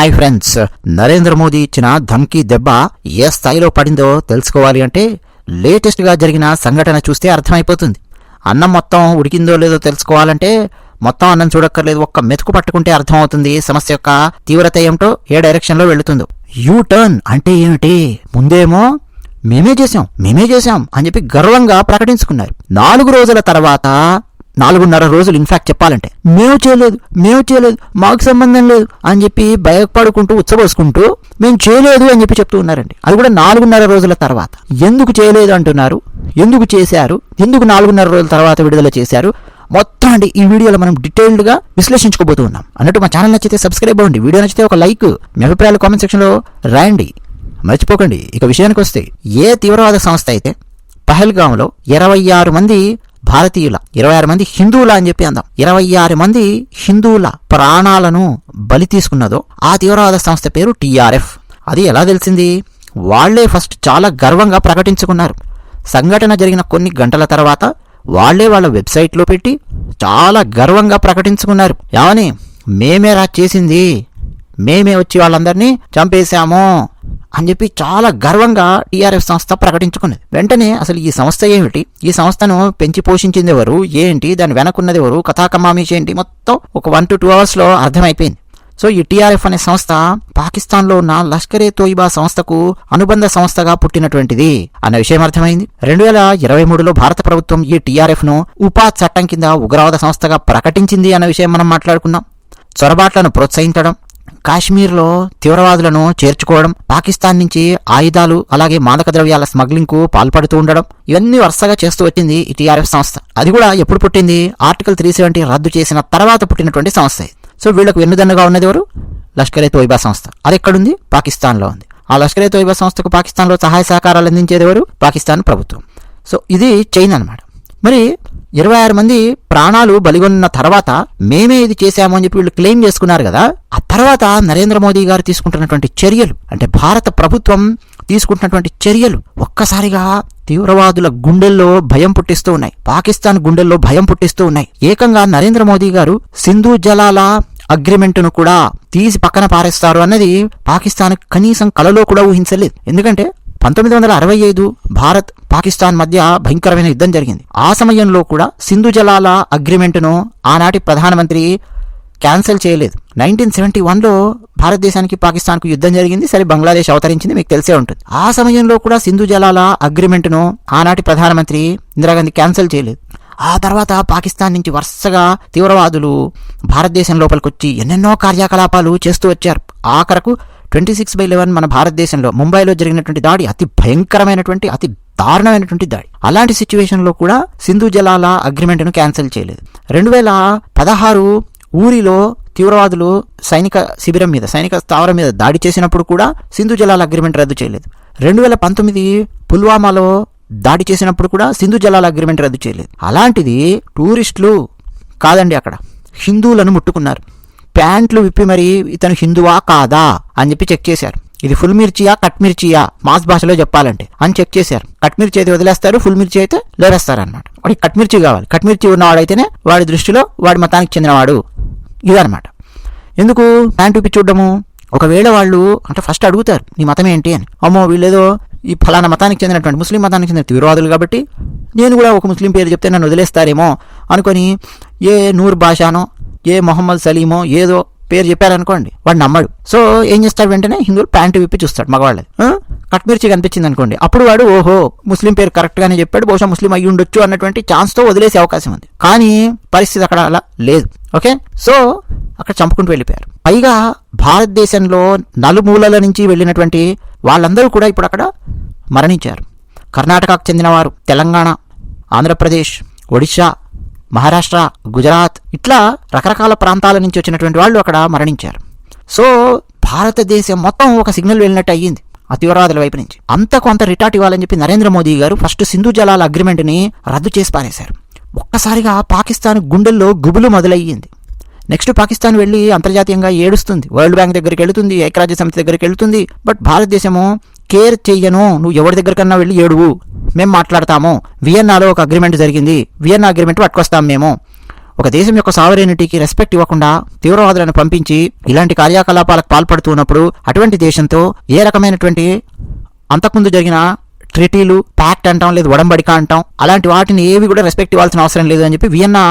Hi friends Narendra Modi ఇచ్చిన ధమ్కీ దెబ్బ ఏ స్థాయిలో పడిందో తెలుసుకోవాలి అంటే లేటెస్ట్గా జరిగిన సంఘటన చూస్తే అర్థమైపోతుంది. అన్నం మొత్తం ఉడికిందో లేదో తెలుసుకోవాలంటే మొత్తం అన్నం చూడక్కర్లేదు ఒక్క మెతుకు పట్టుకుంటే అర్థమవుతుంది. సమస్య యొక్క తీవ్రత ఏమిటో ఏ డైరెక్షన్లో వెళుతుందో. యూ టర్న్ అంటే ఏమిటి? ముందేమో మేమే చేసాం మేమే చేసాం అని చెప్పి గర్వంగా ప్రకటించుకున్నారు. నాలుగు రోజుల తర్వాత నాలుగున్నర రోజులు ఇన్ఫాక్ట్ చెప్పాలంటే మేము చేయలేదు మేము చేయలేదు మాకు సంబంధం లేదు అని చెప్పి భయపడుకుంటూ ఉచ్చబోసుకుంటూ మేము చేయలేదు అని చెప్పి చెప్తూ ఉన్నారండి. అది కూడా నాలుగున్నర రోజుల తర్వాత. ఎందుకు చేయలేదు అంటున్నారు? ఎందుకు చేశారు? ఎందుకు నాలుగున్నర రోజుల తర్వాత విడుదల చేశారు? మొత్తం అండి ఈ వీడియోలో మనం డీటెయిల్డ్గా విశ్లేషించుకోబోతూ ఉన్నాం. అన్నట్టు మా ఛానల్ నచ్చితే సబ్స్క్రైబ్ అవ్వండి. వీడియో నచ్చితే ఒక లైక్ మీ అభిప్రాయాలు కామెంట్ సెక్షన్లో రాయండి. మర్చిపోకండి. ఇక విషయానికి వస్తే ఏ తీవ్రవాద సంస్థ అయితే పహల్గాంలో ఇరవై ఆరు మంది భారతీయుల ఇరవై ఆరు మంది హిందువుల అని చెప్పి అందాం. ఇరవై ఆరు మంది హిందువుల ప్రాణాలను బలి తీసుకున్నదో ఆ తీవ్రవాద సంస్థ పేరు టీఆర్ఎఫ్ అది ఎలా తెలిసింది? వాళ్ళే ఫస్ట్ చాలా గర్వంగా ప్రకటించుకున్నారు. సంఘటన జరిగిన కొన్ని గంటల తర్వాత వాళ్ళే వాళ్ళ వెబ్సైట్లో పెట్టి చాలా గర్వంగా ప్రకటించుకున్నారు. ఏమని మేమేరా చేసింది? మేమే వచ్చి వాళ్ళందరినీ చంపేశాము. అని చెప్పి చాలా గర్వంగా టీఆర్ఎఫ్ సంస్థ ప్రకటించుకున్నది. వెంటనే అసలు ఈ సంస్థ ఏమిటి? ఈ సంస్థను పెంచి పోషించింది ఎవరు? ఏంటి? దాని వెనకున్నది ఎవరు? కథాకమామీష్ ఏంటి? మొత్తం ఒక వన్ టు టూ అవర్స్లో అర్థమైపోయింది. సో ఈ టీఆర్ఎఫ్ అనే సంస్థ పాకిస్తాన్లో ఉన్న లష్కరే తోయిబా సంస్థకు అనుబంధ సంస్థగా పుట్టినటువంటిది అన్న విషయం అర్థమైంది. రెండు వేల ఇరవై మూడులో భారత ప్రభుత్వం ఈ టీఆర్ఎఫ్ను ఉపా చట్టం కింద ఉగ్రవాద సంస్థగా ప్రకటించింది అన్న విషయం మనం మాట్లాడుకున్నాం. చొరబాట్లను ప్రోత్సహించడం కాశ్మీర్లో తీవ్రవాదులను చేర్చుకోవడం పాకిస్తాన్ నుంచి ఆయుధాలు అలాగే మాదక ద్రవ్యాల స్మగ్లింగ్కు పాల్పడుతూ ఉండడం ఇవన్నీ వరుసగా చేస్తూ వచ్చింది ఈ టీఆర్ఎఫ్ సంస్థ. అది కూడా ఎప్పుడు పుట్టింది? ఆర్టికల్ త్రీ సెవెంటీ రద్దు చేసిన తర్వాత పుట్టినటువంటి సంస్థ సో వీళ్ళకు వెన్నుదన్నుగా ఉన్నది ఎవరు? లష్కరే తోయిబా సంస్థ. అది ఎక్కడుంది? పాకిస్తాన్లో ఉంది. ఆ లష్కరే తోయిబా సంస్థకు పాకిస్తాన్లో సహాయ సహకారాలు అందించేది ఎవరు? పాకిస్తాన్ ప్రభుత్వం. సో ఇది చైన్ అన్నమాట. మరి ఇరవై ఆరు మంది ప్రాణాలు బలిగొన్న తర్వాత మేమే ఇది చేశామని చెప్పి వీళ్ళు క్లెయిమ్ చేసుకున్నారు కదా ఆ తర్వాత నరేంద్ర మోదీ గారు తీసుకుంటున్నటువంటి చర్యలు అంటే భారత ప్రభుత్వం తీసుకుంటున్నటువంటి చర్యలు ఒక్కసారిగా తీవ్రవాదుల గుండెల్లో భయం పుట్టిస్తూ ఉన్నాయి. పాకిస్తాన్ గుండెల్లో భయం పుట్టిస్తూ ఉన్నాయి. ఏకంగా నరేంద్ర మోదీ గారు సింధు జలాల అగ్రిమెంట్ను కూడా తీసి పక్కన పారేస్తారు అన్నది పాకిస్తాన్ కనీసం కలలో కూడా ఊహించలేదు. ఎందుకంటే పంతొమ్మిది వందల అరవై ఐదు భారత్ పాకిస్తాన్ మధ్య భయంకరమైన యుద్ధం జరిగింది. ఆ సమయంలో కూడా సింధు జలాల అగ్రిమెంట్ను ఆనాటి ప్రధానమంత్రి క్యాన్సిల్ చేయలేదు. నైన్టీన్ సెవెంటీ వన్లో భారతదేశానికి పాకిస్తాన్కు యుద్ధం జరిగింది. సరే బంగ్లాదేశ్ అవతరించింది మీకు తెలిసే ఉంటుంది. ఆ సమయంలో కూడా సింధు జలాల అగ్రిమెంట్ను ఆనాటి ప్రధానమంత్రి ఇందిరాగాంధీ క్యాన్సిల్ చేయలేదు. ఆ తర్వాత పాకిస్తాన్ నుంచి వరుసగా తీవ్రవాదులు భారతదేశం లోపలికి వచ్చి ఎన్నెన్నో కార్యకలాపాలు చేస్తూ వచ్చారు. ఆఖరకు ట్వంటీ సిక్స్ బై లెవెన్ మన భారతదేశంలో ముంబైలో జరిగినటువంటి దాడి అతి భయంకరమైనటువంటి అతి దారుణమైనటువంటి దాడి. అలాంటి సిచ్యువేషన్లో కూడా సింధు జలాల అగ్రిమెంట్ను క్యాన్సిల్ చేయలేదు. రెండు వేల పదహారు ఊరిలో తీవ్రవాదులు సైనిక శిబిరం మీద సైనిక స్థావరం మీద దాడి చేసినప్పుడు కూడా సింధు జలాల అగ్రిమెంట్ రద్దు చేయలేదు. రెండు వేల పంతొమ్మిది పుల్వామాలో దాడి చేసినప్పుడు కూడా సింధు జలాల అగ్రిమెంట్ రద్దు చేయలేదు. అలాంటిది టూరిస్టులు కాదండి అక్కడ. హిందువులను ముట్టుకున్నారు. ప్యాంట్లు విప్పి మరి ఇతను హిందువా కాదా అని చెప్పి చెక్ చేశారు. ఇది ఫుల్ మిర్చియా కట్ మిర్చియా? మాస్ భాషలో చెప్పాలంటే. అని చెక్ చేశారు. కట్ మిర్చి అయితే వదిలేస్తారు ఫుల్ మిర్చి అయితే లేవేస్తారు అనమాట వాడికి కట్ మిర్చి కావాలి. కట్ మిర్చి ఉన్నవాడైతేనే వాడి దృష్టిలో వాడి మతానికి చెందినవాడు. ఇదనమాట ఎందుకు? ప్యాంట్ విప్పి చూడడము. ఒకవేళ వాళ్ళు అంటే ఫస్ట్ అడుగుతారు నీ మతం ఏంటి? అని. అమ్మో వీళ్ళేదో ఈ ఫలానా మతానికి చెందినటువంటి ముస్లిం మతానికి చెందిన తీవ్రవాదులు కాబట్టి నేను కూడా ఒక ముస్లిం పేరు చెప్తే నన్ను వదిలేస్తారేమో అనుకొని ఏ నూర్ భాషానో ఏ మొహమ్మద్ సలీమో ఏదో పేరు చెప్పారనుకోండి వాడు నమ్మడు. సో ఏం చేస్తాడు వెంటనే? హిందువులు ప్యాంటు విప్పి చూస్తాడు మగవాళ్ళది కట్మిర్చి కనిపించింది అనుకోండి అప్పుడు వాడు ఓహో ముస్లిం పేరు కరెక్ట్గానే చెప్పాడు బహుశా ముస్లిం అయ్యి ఉండొచ్చు అన్నటువంటి ఛాన్స్తో వదిలేసే అవకాశం ఉంది. కానీ పరిస్థితి అక్కడ అలా లేదు. ఓకే? సో అక్కడ చంపుకుంటూ వెళ్ళిపోయారు. పైగా భారతదేశంలో నలుమూలల నుంచి వెళ్ళినటువంటి వాళ్ళందరూ కూడా ఇప్పుడు అక్కడ మరణించారు. కర్ణాటకకు చెందినవారు తెలంగాణ ఆంధ్రప్రదేశ్ ఒడిశా మహారాష్ట్ర గుజరాత్ ఇట్లా రకరకాల ప్రాంతాల నుంచి వచ్చినటువంటి వాళ్ళు అక్కడ మరణించారు. సో భారతదేశం మొత్తం ఒక సిగ్నల్ వెళ్ళినట్టు అయ్యింది అతివరాదుల వైపు నుంచి. అంత కొంత రిటార్ట్ ఇవ్వాలని చెప్పి నరేంద్ర మోదీ గారు ఫస్ట్ సింధు జలాల అగ్రిమెంట్ని రద్దు చేసి పారేశారు. ఒక్కసారిగా పాకిస్తాన్ గుండెల్లో గుబులు మొదలయ్యింది. నెక్స్ట్ పాకిస్తాన్ వెళ్ళి అంతర్జాతీయంగా ఏడుస్తుంది. వరల్డ్ బ్యాంక్ దగ్గరికి వెళుతుంది ఐక్యరాజ్య సమితి దగ్గరికి వెళుతుంది. బట్ భారతదేశము కేర్ చెయ్యను నువ్వు ఎవరి దగ్గరకన్నా వెళ్ళి ఏడువు. మేము మాట్లాడతాము. వియన్నాలో ఒక అగ్రిమెంట్ జరిగింది. వియన్నా అగ్రిమెంట్ పట్టుకొస్తాం మేము. ఒక దేశం యొక్క సావరేనిటీకి రెస్పెక్ట్ ఇవ్వకుండా తీవ్రవాదులను పంపించి ఇలాంటి కార్యకలాపాలకు పాల్పడుతున్నప్పుడు అటువంటి దేశంతో ఏ రకమైనటువంటి అంతకుముందు జరిగిన ట్రిటీలు ప్యాక్ట్ అంటాం లేదు ఒడంబడిక అంటాం అలాంటి వాటిని ఏవి కూడా రెస్పెక్ట్ ఇవ్వాల్సిన అవసరం లేదు అని చెప్పి వియన్నా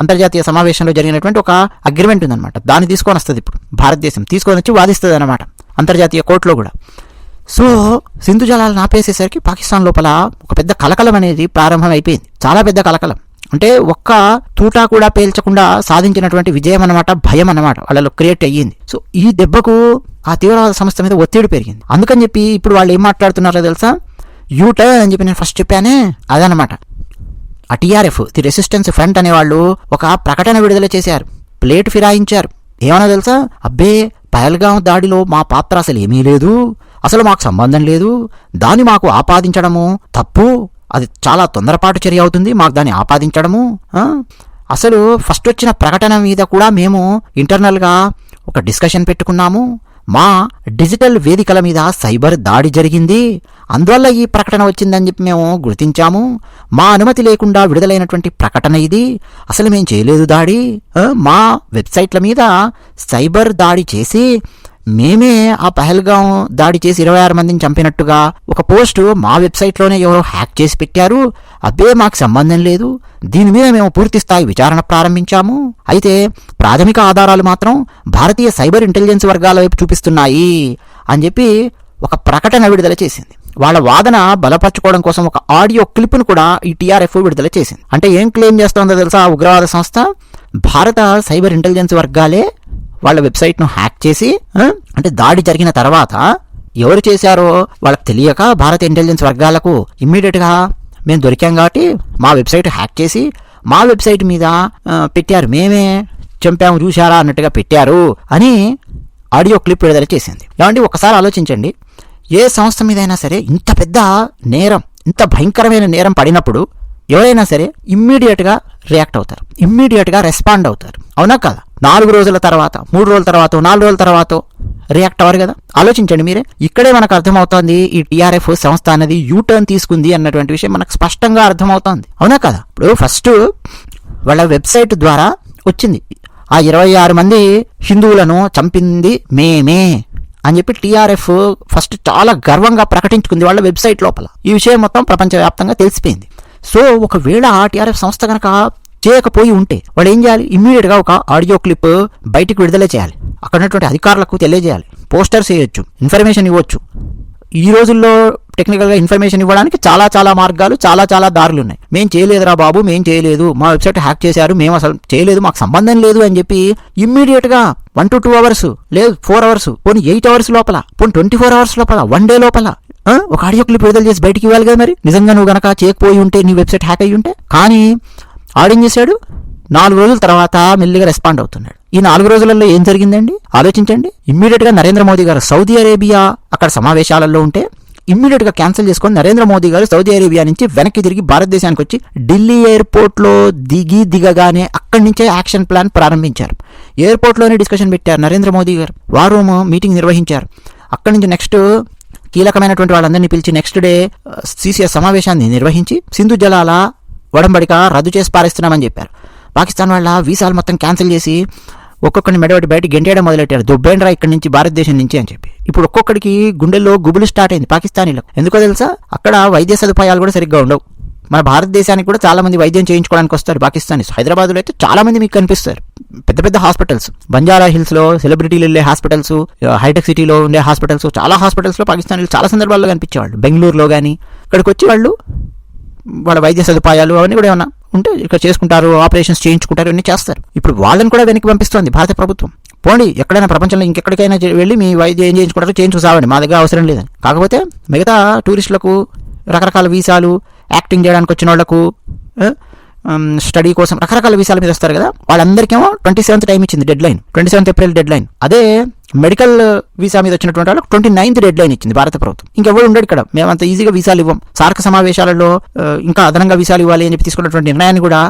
అంతర్జాతీయ సమావేశంలో జరిగినటువంటి ఒక అగ్రిమెంట్ ఉందన్నమాట. దాన్ని తీసుకొని వస్తుంది ఇప్పుడు. భారతదేశం తీసుకొని వచ్చి వాదిస్తుంది అనమాట అంతర్జాతీయ కోర్టులో కూడా. సో సింధు జలాలను ఆపేసేసరికి పాకిస్తాన్ లోపల ఒక పెద్ద కలకలం అనేది ప్రారంభం అయిపోయింది చాలా పెద్ద కలకలం. అంటే ఒక్క తూటా కూడా పేల్చకుండా సాధించినటువంటి విజయం అన్నమాట భయం అన్నమాట వాళ్ళలో క్రియేట్ అయ్యింది. సో ఈ దెబ్బకు ఆ తీవ్రవాద సంస్థ మీద ఒత్తిడి పెరిగింది. అందుకని చెప్పి ఇప్పుడు వాళ్ళు ఏం మాట్లాడుతున్నారో తెలుసా? యూటర్న్ అని చెప్పి నేను ఫస్ట్ చెప్పానే అదనమాట ఆ టీఆర్ఎఫ్ ది రెసిస్టెన్స్ ఫ్రంట్ అనేవాళ్ళు ఒక ప్రకటన విడుదల చేశారు. ప్లేట్ ఫిరాయించారు. ఏమన్నా తెలుసా? అబ్బే పయల్గాం దాడిలో మా పాత్ర అసలు ఏమీ లేదు. అసలు మాకు సంబంధం లేదు. దాన్ని మాకు ఆపాదించడము తప్పు. అది చాలా తొందరపాటు చర్య అవుతుంది. మాకు దాన్ని ఆపాదించడము అసలు ఫస్ట్ వచ్చిన ప్రకటన మీద కూడా మేము ఇంటర్నల్గా ఒక డిస్కషన్ పెట్టుకున్నాము. మా డిజిటల్ వేదికల మీద సైబర్ దాడి జరిగింది. అందువల్ల ఈ ప్రకటన వచ్చిందని చెప్పి మేము గుర్తించాము. మా అనుమతి లేకుండా విడుదలైనటువంటి ప్రకటన ఇది. అసలు మేము చేయలేదు దాడి మా వెబ్సైట్ల మీద సైబర్ దాడి చేసి మేమే ఆ పహల్గాం దాడి చేసి ఇరవై ఆరు మందిని చంపినట్టుగా ఒక పోస్టు మా వెబ్సైట్లోనే ఎవరో హ్యాక్ చేసి పెట్టారు. అబ్బే మాకు సంబంధం లేదు. దీని మీద మేము పూర్తి స్థాయి విచారణ ప్రారంభించాము. అయితే ప్రాథమిక ఆధారాలు మాత్రం భారతీయ సైబర్ ఇంటెలిజెన్స్ వర్గాల వైపు చూపిస్తున్నాయి అని చెప్పి ఒక ప్రకటన విడుదల చేసింది. వాళ్ళ వాదన బలపరచుకోవడం కోసం ఒక ఆడియో క్లిప్ను కూడా ఈ టీఆర్ఎఫ్ విడుదల చేసింది. అంటే ఏం క్లెయిమ్ చేస్తోందో తెలుసా? ఉగ్రవాద సంస్థ. భారత సైబర్ ఇంటెలిజెన్స్ వర్గాలే వాళ్ళ వెబ్సైట్ను హ్యాక్ చేసి అంటే దాడి జరిగిన తర్వాత ఎవరు చేశారో వాళ్ళకి తెలియక భారత ఇంటెలిజెన్స్ వర్గాలకు ఇమ్మీడియట్గా మేము దొరికాం కాబట్టి మా వెబ్సైట్ హ్యాక్ చేసి మా వెబ్సైట్ మీద పెట్టారు. మేమే చంపాము చూశారా అన్నట్టుగా పెట్టారు అని ఆడియో క్లిప్ విడుదల చేసింది. ఏమంటే ఒకసారి ఆలోచించండి. ఏ సంస్థ మీదైనా సరే ఇంత పెద్ద నేరం ఇంత భయంకరమైన నేరం పడినప్పుడు ఎవరైనా సరే ఇమ్మీడియట్గా రియాక్ట్ అవుతారు. ఇమ్మీడియట్గా రెస్పాండ్ అవుతారు. అవునా కదా? నాలుగు రోజుల తర్వాత మూడు రోజుల తర్వాత నాలుగు రోజుల తర్వాత రియాక్ట్ అవ్వరు కదా? ఆలోచించండి మీరే. ఇక్కడే మనకు అర్థమవుతోంది ఈ టీఆర్ఎఫ్ సంస్థ అనేది యూటర్న్ తీసుకుంది అన్నటువంటి విషయం మనకు స్పష్టంగా అర్థమవుతోంది. అవునా కదా? ఇప్పుడు ఫస్ట్ వాళ్ళ వెబ్సైట్ ద్వారా వచ్చింది. ఆ ఇరవై ఆరు మంది హిందువులను చంపింది మేమే అని చెప్పి టీఆర్ఎఫ్ ఫస్ట్ చాలా గర్వంగా ప్రకటించుకుంది వాళ్ళ వెబ్సైట్ లోపల. ఈ విషయం మొత్తం ప్రపంచవ్యాప్తంగా తెలిసిపోయింది. సో ఒకవేళ టీఆర్ఎఫ్ సంస్థ కనుక చేయకపోయి ఉంటే వాళ్ళు ఏం చేయాలి? ఇమ్మీడియట్గా ఒక ఆడియో క్లిప్ బయటికి విడుదల చేయాలి. అక్కడ ఉన్నటువంటి అధికారులకు తెలియజేయాలి. పోస్టర్స్ వేయొచ్చు. ఇన్ఫర్మేషన్ ఇవ్వచ్చు. ఈ రోజుల్లో టెక్నికల్గా ఇన్ఫర్మేషన్ ఇవ్వడానికి చాలా చాలా మార్గాలు చాలా చాలా దారులు ఉన్నాయి. మేము చేయలేదురా బాబు మేము చేయలేదు. మా వెబ్సైట్ హ్యాక్ చేశారు మేము అసలు చేయలేదు మాకు సంబంధం లేదు అని చెప్పి ఇమ్మీడియట్గా వన్ టు టూ అవర్స్ లేదు ఫోర్ అవర్స్ పోనీ ఎయిట్ అవర్స్ లోపల పోనీ ట్వంటీ ఫోర్ అవర్స్ లోపల వన్ డే లోపల ఒక ఆడియో క్లిప్ విడుదల చేసి బయటికి ఇవ్వాలి కదా మరి? నిజంగా నువ్వు గనక చేయకపోయి ఉంటే నీ వెబ్సైట్ హ్యాక్ అయ్యి ఉంటే? కానీ ఆడేం చేశాడు? నాలుగు రోజుల తర్వాత మెల్లిగా రెస్పాండ్ అవుతున్నాడు. ఈ నాలుగు రోజులలో ఏం జరిగిందండి? ఆలోచించండి. ఇమ్మీడియట్గా నరేంద్ర మోదీ గారు సౌదీ అరేబియా అక్కడ సమావేశాలలో ఉంటే ఇమ్మీడియట్గా క్యాన్సిల్ చేసుకొని నరేంద్ర మోదీ గారు సౌదీ అరేబియా నుంచి వెనక్కి తిరిగి భారతదేశానికి వచ్చి ఢిల్లీ ఎయిర్పోర్ట్లో దిగి దిగగానే అక్కడి నుంచే యాక్షన్ ప్లాన్ ప్రారంభించారు. ఎయిర్పోర్ట్లోనే డిస్కషన్ పెట్టారు నరేంద్ర మోదీ గారు. వార్ రూమ్ మీటింగ్ నిర్వహించారు. అక్కడి నుంచి నెక్స్ట్ కీలకమైనటువంటి వాళ్ళందరినీ పిలిచి నెక్స్ట్ డే సీసీఎస్ సమావేశాన్ని నిర్వహించి సింధు జలాల ఒడంబడిక రద్దు చేసి పారేస్తున్నామని చెప్పారు. పాకిస్తాన్ వాళ్ళ వీసాలు మొత్తం క్యాన్సిల్ చేసి ఒక్కొక్కరిని మెడబెట్టి బయట గెంటేయడం మొదలెట్టారు. దుబ్బేండ్రా ఇక్కడి నుంచి భారతదేశం నుంచి అని చెప్పి. ఇప్పుడు ఒక్కొక్కడికి గుండెల్లో గుబులు స్టార్ట్ అయింది పాకిస్తానీలకు. ఎందుకో తెలుసా? అక్కడ వైద్య సదుపాయాలు కూడా సరిగ్గా ఉండవు. మన భారతదేశానికి కూడా చాలా మంది వైద్యం చేయించుకోవడానికి వస్తారు పాకిస్తానీస్ హైదరాబాద్లో అయితే చాలా మంది మీకు కనిపిస్తారు. పెద్ద పెద్ద హాస్పిటల్స్. బంజారా హిల్స్లో సెలబ్రిటీలు వెళ్ళే హాస్పిటల్స్ హైటెక్ సిటీలో ఉండే హాస్పిటల్స్ చాలా హాస్పిటల్స్లో పాకిస్తానీలు చాలా సందర్భాల్లో కనిపించేవాళ్ళు. బెంగళూరులో కానీ ఇక్కడికి వచ్చి వాళ్ళు వాళ్ళ వైద్య సదుపాయాలు అవన్నీ కూడా ఏమన్నా ఉంటే ఇక్కడ చేసుకుంటారు ఆపరేషన్స్ చేయించుకుంటారు ఇవన్నీ చేస్తారు. ఇప్పుడు వాళ్ళని కూడా వెనక్కి పంపిస్తోంది భారత ప్రభుత్వం. పోండి ఎక్కడైనా ప్రపంచంలో ఇంకెక్కడికైనా వెళ్ళి మీ వైద్యం ఏం చేయించుకుంటారో చేయించుకోవండి మా దగ్గర అవసరం లేదని. కాకపోతే మిగతా టూరిస్టులకు రకరకాల వీసాలు యాక్టింగ్ చేయడానికి వచ్చిన వాళ్ళకు Um, స్టడీ కోసం రకరకాల వీసాల మీద వస్తారు కదా వాళ్ళందరికేమో ట్వంటీ సెవెంత్ టైం ఇచ్చింది deadline twenty seventh April deadline అదే మెడికల్ వీసా మీద వచ్చినటువంటి వాళ్ళకి ట్వంటీ నైన్త్ డెడ్ లైన్ ఇచ్చింది భారత ప్రభుత్వం. ఇంకెవరు ఉండడు ఇక్కడ. మేము ఈజీగా వీసాలు ఇవ్వం. సార్క సమావేశాలలో uh, ఇంకా అదనంగా వీసాలు ఇవ్వాలి అని చెప్పి తీసుకున్నటువంటి నిర్ణయాన్ని కూడా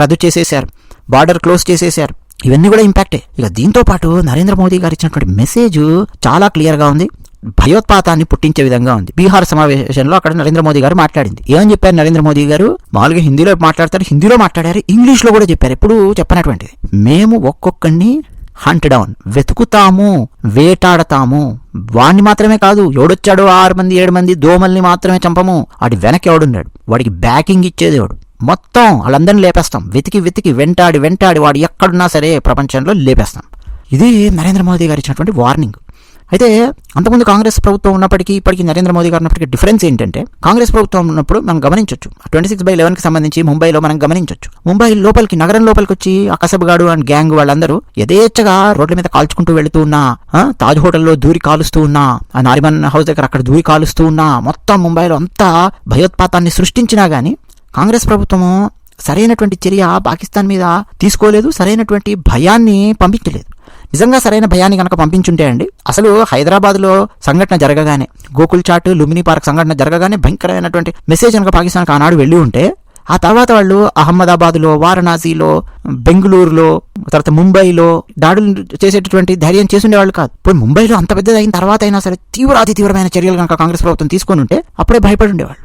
రద్దు చేసేశారు. బార్డర్ క్లోజ్ చేసేశారు. ఇవన్నీ కూడా ఇంపాక్టే ఇక దీంతో పాటు నరేంద్ర మోదీ గారు ఇచ్చినటువంటి మెసేజ్ చాలా క్లియర్గా ఉంది. భయోత్పాతాన్ని పుట్టించే విధంగా ఉంది. బీహార్ సమావేశంలో అక్కడ నరేంద్ర మోదీ గారు మాట్లాడింది. ఏమని చెప్పారు నరేంద్ర మోదీ గారు? మామూలుగా హిందీలో మాట్లాడతారు హిందీలో మాట్లాడారు ఇంగ్లీష్లో కూడా చెప్పారు. ఎప్పుడు చెప్పనటువంటిది. మేము ఒక్కొక్కడిని హంట్ డౌన్ వెతుకుతాము వేటాడతాము. వాణ్ణి మాత్రమే కాదు ఎవడొచ్చాడో ఆరు మంది ఏడు మంది దోమల్ని మాత్రమే చంపము. వాడి వెనక ఎవడున్నాడు? వాడికి బ్యాకింగ్ ఇచ్చేదేవాడు మొత్తం వాళ్ళందరినీ లేపేస్తాం. వెతికి వెతికి వెంటాడి వెంటాడి వాడు ఎక్కడున్నా సరే ప్రపంచంలో లేపేస్తాం. ఇది నరేంద్ర మోదీ గారు ఇచ్చినటువంటి వార్నింగ్ అయితే అంతకుముందు కాంగ్రెస్ ప్రభుత్వం ఉన్నప్పటికీ ఇప్పటికీ నరేంద్ర మోదీ గారు ఉన్నప్పటికీ డిఫరెన్స్ ఏంటంటే కాంగ్రెస్ ప్రభుత్వం ఉన్నప్పుడు మనం గమనించవచ్చు ట్వంటీ సిక్స్ బై లెవెన్కి సంబంధించి ముంబైలో మనం గమనించవచ్చు ముంబై లోపలికి నగరం లోపలికి వచ్చి అకసబ్గాడు అండ్ గ్యాంగ్ వాళ్ళందరూ యథేచ్ఛగా రోడ్ల మీద కాల్చుకుంటూ వెళుతూ ఉన్నా తాజ్ హోటల్లో దూరి కాలుస్తూ ఉన్నా ఆ నారిమన్ హౌస్ దగ్గర అక్కడ దూరి కాలుస్తూ ఉన్నా మొత్తం ముంబైలో అంతా భయోత్పాతాన్ని సృష్టించినా గానీ కాంగ్రెస్ ప్రభుత్వము సరైనటువంటి చర్య పాకిస్తాన్ మీద తీసుకోలేదు సరైనటువంటి భయాన్ని పంపించలేదు. నిజంగా సరైన భయాన్ని కనుక పంపించుంటే అండి అసలు హైదరాబాద్లో సంఘటన జరగగానే గోకుల్ చాట్ లుమినీ పార్క్ సంఘటన జరగగానే భయంకరమైనటువంటి మెసేజ్ కనుక పాకిస్తాన్కి ఆనాడు వెళ్ళి ఉంటే ఆ తర్వాత వాళ్ళు అహ్మదాబాద్లో వారణాసిలో బెంగళూరులో తర్వాత ముంబైలో దాడులు చేసేటటువంటి ధైర్యం చేసుండేవాళ్ళు కాదు. ఇప్పుడు ముంబైలో అంత పెద్దది అయిన తర్వాత అయినా సరే తీవ్ర అతి తీవ్రమైన చర్యలు కనుక కాంగ్రెస్ ప్రభుత్వం తీసుకొని ఉంటే అప్పుడే భయపడి ఉండేవాళ్ళు.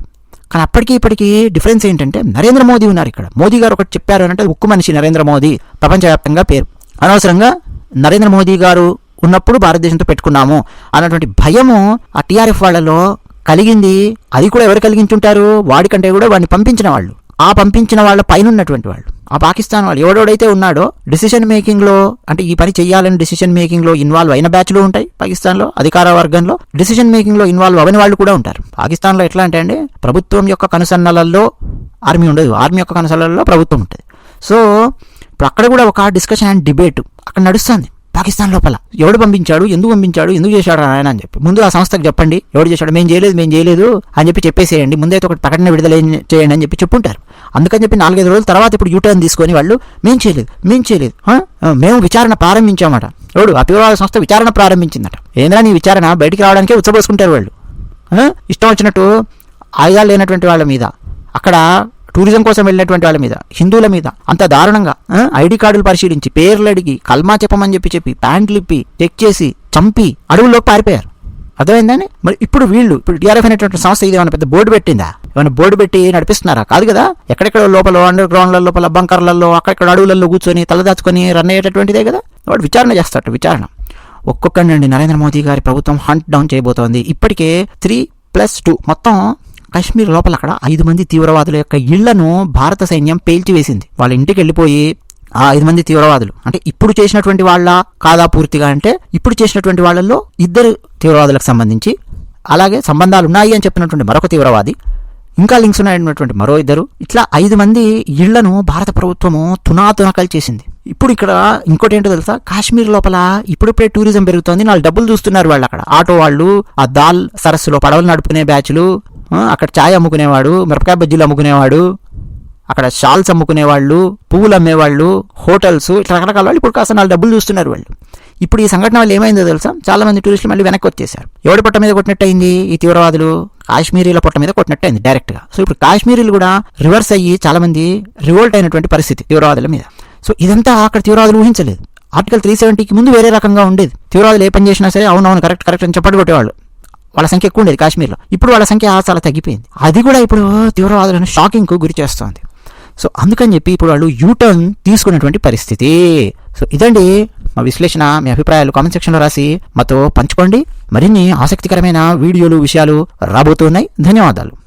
కానీ అప్పటికి ఇప్పటికీ డిఫరెన్స్ ఏంటంటే నరేంద్ర మోదీ ఉన్నారు ఇక్కడ. మోదీ గారు ఒకటి చెప్పారు అని అంటే ఉక్కు మనిషి నరేంద్ర మోదీ ప్రపంచవ్యాప్తంగా పేరు. అనవసరంగా నరేంద్ర మోదీ గారు ఉన్నప్పుడు భారతదేశంతో పెట్టుకున్నాము అన్నటువంటి భయము ఆ టీఆర్ఎఫ్ వాళ్ళలో కలిగింది. అది కూడా ఎవరు కలిగించుంటారు? వాడికంటే కూడా వాడిని పంపించిన వాళ్ళు. ఆ పంపించిన వాళ్ళ పైన ఉన్నటువంటి వాళ్ళు. ఆ పాకిస్తాన్ వాళ్ళు ఎవడోడైతే ఉన్నాడో డిసిషన్ మేకింగ్లో అంటే ఈ పని చేయాలని డిసిషన్ మేకింగ్లో ఇన్వాల్వ్ అయిన బ్యాచ్లు ఉంటాయి పాకిస్తాన్లో అధికార వర్గంలో. డిసిషన్ మేకింగ్లో ఇన్వాల్వ్ అవని వాళ్ళు కూడా ఉంటారు. పాకిస్తాన్లో ఎట్లా అంటే అండి ప్రభుత్వం యొక్క కనుసన్నలలో ఆర్మీ ఉండదు. ఆర్మీ యొక్క కనుసన్నలలో ప్రభుత్వం ఉంటుంది. సో ఇప్పుడు అక్కడ కూడా ఒక డిస్కషన్ అండ్ డిబేట్ అక్కడ నడుస్తుంది. పాకిస్తాన్ లోపల ఎవడు పంపించాడు ఎందుకు పంపించాడు ఎందుకు చేశాడు ఆయన అని చెప్పి. ముందు ఆ సంస్థకు చెప్పండి ఎవడు చేశాడు మేము చేయలేదు మేము చేయలేదు అని చెప్పి చెప్పేసేయండి. ముందైతే ఒకటి ప్రకటన విడుదల చేయండి అని చెప్పి చెప్పుంటారు. అందుకని చెప్పి నాలుగైదు రోజుల తర్వాత ఇప్పుడు యూటర్న్ తీసుకొని వాళ్ళు మేము చేయలేదు మేము చేయలేదు మేము విచారణ ప్రారంభించామట. ఎవడు? ఆ సంస్థ విచారణ ప్రారంభించిందట. ఏంద్రా నీ విచారణ? బయటికి రావడానికే ఉచ్చబోసుకుంటారు వాళ్ళు. ఇష్టం వచ్చినట్టు ఆయుధాలు లేనటువంటి వాళ్ళ మీద అక్కడ టూరిజం కోసం వెళ్ళినటువంటి వాళ్ళ మీద హిందువుల మీద అంత దారుణంగా ఐడి కార్డులు పరిశీలించి పేర్లు అడిగి కల్మా చెప్పమని చెప్పి చెప్పి ప్యాంట్లు ఇప్పి చెక్ చేసి చంపి అడవుల్లోకి పారిపోయారు. అర్థమైందని మరి ఇప్పుడు వీళ్ళు ఇప్పుడు టీఆర్ఎఫ్ అనేటువంటి సంస్థ ఇది ఏమైనా పెద్ద బోర్డు పెట్టిందా? ఏమైనా బోర్డు పెట్టి నడిపిస్తున్నారా? కాదు కదా? ఎక్కడెక్కడ లోపల అండర్ గ్రౌండ్ల లోపల బంకర్లలో అక్కడెక్కడ అడవులలో కూర్చొని తలదాచుకొని రన్ అయ్యేటటువంటిదే కదా? వాడు విచారణ చేస్తాడు విచారణ. ఒక్కొక్కడినండి నరేంద్ర మోదీ గారి ప్రభుత్వం హంట్ డౌన్ చేయబోతోంది. ఇప్పటికే త్రీ ప్లస్ టూ మొత్తం కాశ్మీర్ లోపల అక్కడ ఐదు మంది తీవ్రవాదుల యొక్క ఇళ్ళను భారత సైన్యం పేల్చివేసింది. వాళ్ళ ఇంటికి వెళ్ళిపోయి ఆ ఐదు మంది తీవ్రవాదులు. అంటే ఇప్పుడు చేసినటువంటి వాళ్ళ కాదా పూర్తిగా అంటే ఇప్పుడు చేసినటువంటి వాళ్ళల్లో ఇద్దరు తీవ్రవాదులకు సంబంధించి అలాగే సంబంధాలు ఉన్నాయి అని చెప్పినటువంటి మరొక తీవ్రవాది ఇంకా లింక్స్ ఉన్నాయన్నటువంటి మరో ఇద్దరు. ఇట్లా ఐదు మంది ఇళ్ళను భారత ప్రభుత్వము తునాతునకలు చేసింది. ఇప్పుడు ఇక్కడ ఇంకోటి ఏంటో తెలుసా? కాశ్మీర్ లోపల ఇప్పుడిప్పుడే టూరిజం పెరుగుతోంది. నాలుగు డబ్బులు చూస్తున్నారు వాళ్ళు అక్కడ. ఆటో వాళ్ళు ఆ దాల్ సరస్సులో పడవలు నడుపుకునే బ్యాచ్లు అక్కడ ఛాయ్ అమ్ముకునేవాడు మిరపకాయ బజ్జీలు అమ్ముకునేవాడు అక్కడ షాల్స్ అమ్ముకునేవాళ్ళు పువ్వులు అమ్మేవాళ్ళు హోటల్స్ ఇట్లా రకరకాల వాళ్ళు. ఇప్పుడు కాస్త నాలుగు డబ్బులు చూస్తున్నారు వాళ్ళు. ఇప్పుడు ఈ సంఘటన వల్ల ఏమైందో తెలుసా? చాలామంది టూరిస్టులు మళ్ళీ వెనక్కి వచ్చేసారు ఎవడి పొట్ట మీద కొట్టినట్టు అయింది ఈ తీవ్రవాదులు కాశ్మీరీల పొట్ట మీద కొట్టినట్టు అయింది డైరెక్ట్గా సో ఇప్పుడు కాశ్మీరీలు కూడా రివర్స్ అయ్యి చాలామంది రివోల్ట్ అయినటువంటి పరిస్థితి తీవ్రవాదుల మీద. సో ఇదంతా అక్కడ తీవ్రవాదులు ఊహించలేదు. ఆర్టికల్ త్రీ సెవెంటీకి ముందు వేరే రకంగా ఉండేది. తీవ్రవాదులు ఏ పని చేసినా సరే అవునవును కరెక్ట్ కరెక్ట్ అని చెప్పటి కొట్టేవాళ్ళు వాళ్ళ సంఖ్య ఎక్కువ ఉండేది కాశ్మీర్లో. ఇప్పుడు వాళ్ళ సంఖ్య చాలా తగ్గిపోయింది. అది కూడా ఇప్పుడు తీవ్రవాదులను షాకింగ్కు గురి చేస్తోంది. సో అందుకని చెప్పి ఇప్పుడు వాళ్ళు యూటర్న్ తీసుకున్నటువంటి పరిస్థితి. సో ఇదండి మా విశ్లేషణ మీ అభిప్రాయాలు కామెంట్ సెక్షన్లో రాసి మాతో పంచుకోండి. మరిన్ని ఆసక్తికరమైన వీడియోలు విషయాలు రాబోతున్నాయి. ధన్యవాదాలు.